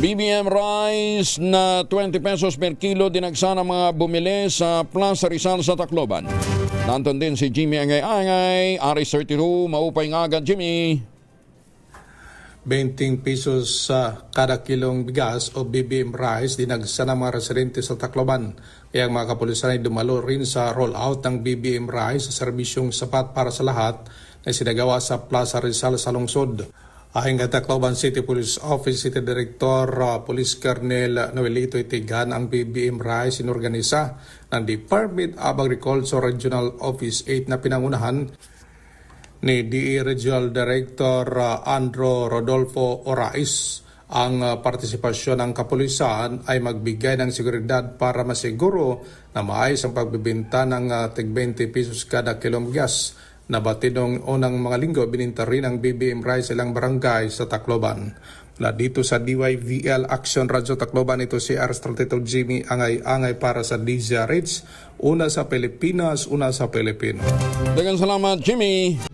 BBM rice na 20 pesos per kilo dinagsa ng mga bumili sa Plaza Rizal sa Tacloban. Nanton din si Jimmy Angay-Angay, Aris 32, maupay nga agad Jimmy. 20 pesos sa kada kilong bigas o BBM rice dinagsa ng mga residente sa Tacloban. Kaya ang mga kapulisan ay dumalo rin sa rollout ng BBM rice sa serbisyong sapat para sa lahat na sinagawa sa Plaza Rizal sa lungsod. Ayon kay Tacloban City Police Office City Director uh, Police Colonel Noelito Itigan ang BBM rice inorganisa ng Department of Agriculture Regional Office 8 na pinangunahan ni DE Regional Director uh, Andro Rodolfo Orais. Ang uh, partisipasyon ng kapulisan ay magbigay ng seguridad para masiguro na maayos ang pagbibenta ng uh, tig 20 pesos kada kilong gas. Nabati noong unang mga linggo, bininta rin ang BBM rice ilang barangay sa Tacloban. Mula dito sa DYVL Action Radyo Tacloban, ito si R32 Jimmy Angay-Angay para sa DZRH. Una sa Pilipinas, una sa Pilipino. Dagang salamat Jimmy.